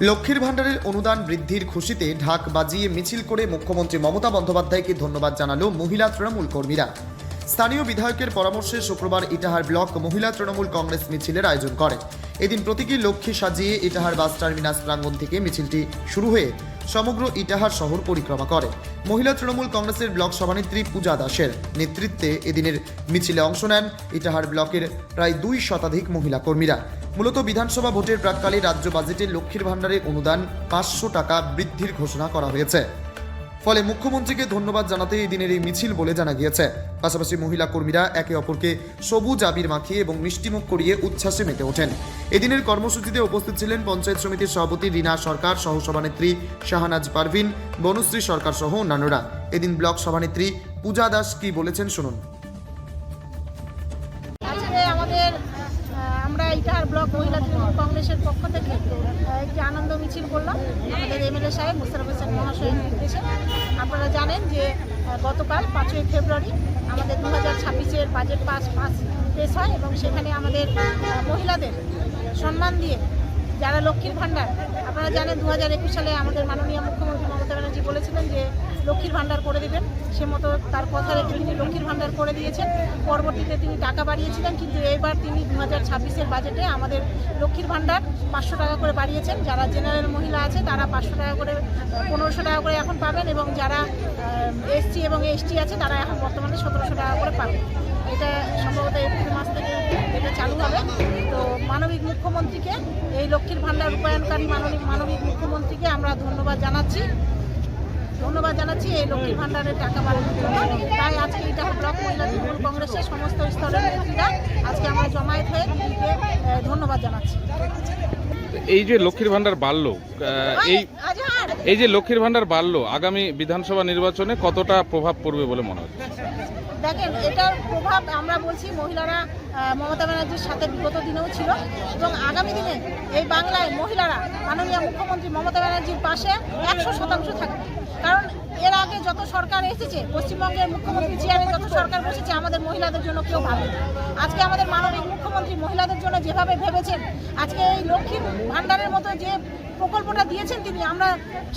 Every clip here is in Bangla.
লক্ষ্মীর ভাণ্ডারের অনুদান বৃদ্ধির খুশিতে ঢাক বাজিয়ে মিছিল করে মুখ্যমন্ত্রী মমতা বন্দ্যোপাধ্যায়কে ধন্যবাদ জানালো মহিলা তৃণমূল কর্মীরা। স্থানীয় বিধায়কের পরামর্শে শুক্রবার ইটাহার ব্লক মহিলা তৃণমূল কংগ্রেস মিছিলের আয়োজন করে। এদিন প্রতীকী লক্ষ্মী সাজিয়ে ইটাহার বাস টার্মিনাস প্রাঙ্গণ থেকে মিছিলটি শুরু হয়ে সমগ্র ইটাহার শহর পরিক্রমা করে। মহিলা তৃণমূল কংগ্রেসের ব্লক সভানেত্রী পূজা দাসের নেতৃত্বে এদিনের মিছিলে অংশ নেন ইটাহার ব্লকের প্রায় দুই শতাধিক মহিলা কর্মীরা। মূলত বিধানসভা ভোটের প্রাককালে রাজ্য বাজেটে লক্ষ্মীর ভাণ্ডারের অনুদান পাঁচশো টাকা বৃদ্ধির ঘোষণা করা হয়েছে। ফলে মুখ্যমন্ত্রীকে ধন্যবাদ জানাতে এই দিনের এই মিছিল বলে জানা গিয়েছে। পাশাপাশি মহিলা কর্মীরা একে অপরকে সবুজ আবির মাখিয়ে এবং মিষ্টিমুখ করিয়ে উচ্ছ্বাসে মেতে ওঠেন। এদিনের কর্মসূচিতে উপস্থিত ছিলেন পঞ্চায়েত সমিতির সভাপতি রীনা সরকার, সহসভানেত্রী শাহানাজ পারভিন, বনশ্রী সরকার সহ অন্যান্যরা। এদিন ব্লক সভানেত্রী পূজা দাস কি বলেছেন শুনুন। আমরা ইটাহার ব্লক মহিলা তৃণমূল কংগ্রেসের পক্ষ থেকে একটি আনন্দ মিছিল করলাম। আমাদের এমএলএ সাহেব মুস্তারফ হোসেন মহাশয়ের নির্দেশে আপনারা জানেন যে গতকাল পাঁচই ফেব্রুয়ারি আমাদের দু হাজার ছাব্বিশের বাজেট পাস পাস পেশ হয় এবং সেখানে আমাদের মহিলাদের সম্মান দিয়ে যারা লক্ষ্মীর ভাণ্ডার, আপনারা জানেন দু হাজার একুশ সালে আমাদের মাননীয় মুখ্যমন্ত্রী মমতা ব্যানার্জি বলেছিলেন যে লক্ষ্মীর ভাণ্ডার করে দেবেন। সে মতো তার কথা রেখে তিনি লক্ষ্মীর ভাণ্ডার করে দিয়েছেন। পরবর্তীতে তিনি টাকা বাড়িয়েছিলেন, কিন্তু এবার তিনি দু হাজার ছাব্বিশের বাজেটে আমাদের লক্ষ্মীর ভাণ্ডার পাঁচশো টাকা করে বাড়িয়েছেন। যারা জেনারেল মহিলা আছে, তারা পাঁচশো টাকা করে, পনেরোশো টাকা করে এখন পাবেন এবং যারা এসসি এবং এসটি আছে, তারা এখন বর্তমানে সতেরোশো টাকা করে পাবেন। এটা সম্ভবত এপ্রিল মাস থেকে এটা চালু হবে। মানবিক মুখ্যমন্ত্রীকে এই লক্ষ্মীর ভাণ্ডার রূপায়ণকারী মানবিক মানবিক মুখ্যমন্ত্রীকে আমরা ধন্যবাদ জানাচ্ছি। ধন্যবাদ জানাচ্ছি এই লক্ষ্মীর ভাণ্ডারের টাকা বাড়ানোর জন্য। তাই আজকে এটা ব্লক মহিলা তৃণমূল কংগ্রেসের সমস্ত স্তরের নেত্রীরা আজকে আমরা জমায়েত হয়ে দিদিকে ধন্যবাদ জানাচ্ছি। এই যে লক্ষ্মীর ভান্ডার বাড়লো এই এই যে লক্ষ্মীর ভান্ডার বাড়লো আগামী বিধানসভা নির্বাচনে কতটা প্রভাব পড়বে বলে মনে হচ্ছে? দেখেন, এটার প্রভাব আমরা বলছি মহিলারা মমতা ব্যানার্জির সাথে বিগত দিনেও ছিল এবং আগামী দিনে এই বাংলায় মহিলারা মাননীয় মুখ্যমন্ত্রী মমতা ব্যানার্জির পাশে একশো শতাংশ থাকবে। কারণ এর আগে যত সরকার এসেছে, পশ্চিমবঙ্গের মুখ্যমন্ত্রী চেয়ারে যত সরকার বসেছে, আমাদের মহিলাদের জন্য কেউ ভাবে আজকে আমাদের মাননীয় মুখ্যমন্ত্রী মহিলাদের জন্য যেভাবে ভেবেছেন, আজকে এই লক্ষ্মীর ভাণ্ডারের মতো যে প্রকল্পটা দিয়েছেন তিনি, আমরা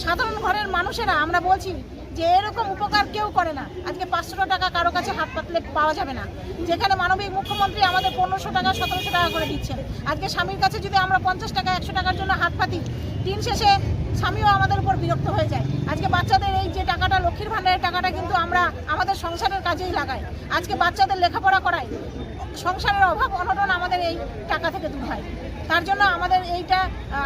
সাধারণ ঘরের মানুষেরা, আমরা বলছি যে এরকম উপকার কেউ করে না। আজকে পাঁচশো টাকা কারও কাছে হাত পাতলে পাওয়া যাবে না। যেখানে মানবিক মুখ্যমন্ত্রী আমাদের পনেরোশো টাকা, সতেরোশো টাকা করে দিচ্ছেন। আজকে স্বামীর কাছে যদি আমরা পঞ্চাশ টাকা, একশো টাকার জন্য হাত পাতি, দিন শেষে স্বামীও আমাদের উপর বিরক্ত হয়ে যায়। আজকে বাচ্চাদের এই যে টাকাটা, লক্ষ্মীর ভাণ্ডারের টাকাটা কিন্তু আমরা আমাদের সংসারের কাজেই লাগাই। আজকে বাচ্চাদের লেখাপড়া করাই সংসারের অভাব, অনটন আমাদের এই টাকা থেকে দূর হয়। তার জন্য আমাদের এইটা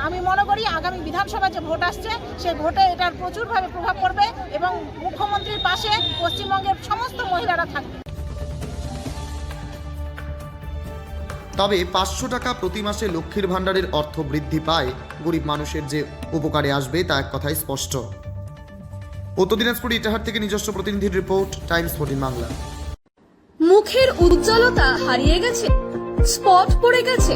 আমি মনে করি আগামী বিধানসভা যে ভোট আসছে সেই ভোটে এটার প্রচুরভাবে প্রভাব পড়বে এবং মুখ্যমন্ত্রীর পাশে পশ্চিমবঙ্গের সমস্ত মহিলারা থাকবে। তবে পাঁচশো টাকা প্রতি মাসে লক্ষ্মীর ভাণ্ডারের অর্থ বৃদ্ধি পায় গরিব মানুষের যে উপকারে আসবে তা এক কথায় স্পষ্ট। উত্তর দিনাজপুর ইটাহার থেকে নিজস্ব প্রতিনিধির রিপোর্ট টাইমস ফোর্টিন বাংলা। মুখের উজ্জ্বলতা হারিয়ে গেছে স্পট পড়ে গেছে